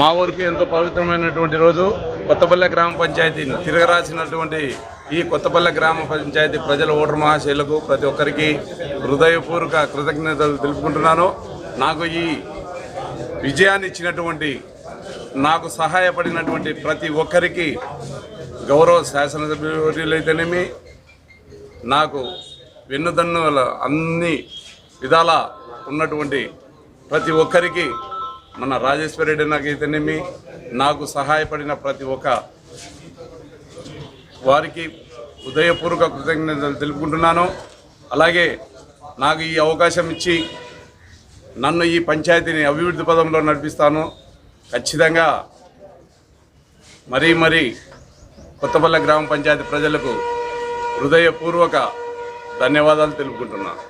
మా ఊరికి ఎంతో పవిత్రమైనటువంటి రోజు. కొత్తపల్లె గ్రామ పంచాయతీని తిరగరాసినటువంటి ఈ కొత్తపల్లె గ్రామ పంచాయతీ ప్రజల ఓటర్ మహాశైలకు ప్రతి ఒక్కరికి హృదయపూర్వక కృతజ్ఞతలు తెలుపుకుంటున్నాను. నాకు ఈ విజయాన్ని ఇచ్చినటువంటి నాకు సహాయపడినటువంటి ప్రతి ఒక్కరికి గౌరవ శాసనసభ్యులైతేనేమి నాకు వెన్నుదన్నుల అన్ని విధాల ఉన్నటువంటి ప్రతి ఒక్కరికి మన రాజేశ్వర రెడ్డి నాకైతేనేమి నాకు సహాయపడిన ప్రతి ఒక్క వారికి హృదయపూర్వక కృతజ్ఞతలు తెలుపుకుంటున్నాను. అలాగే నాకు ఈ అవకాశం ఇచ్చి నన్ను ఈ పంచాయతీని అభివృద్ధి పదంలో నడిపిస్తాను. ఖచ్చితంగా మరీ మరీ కొత్తపల్లె గ్రామ పంచాయతీ ప్రజలకు హృదయపూర్వక ధన్యవాదాలు తెలుపుకుంటున్నాను.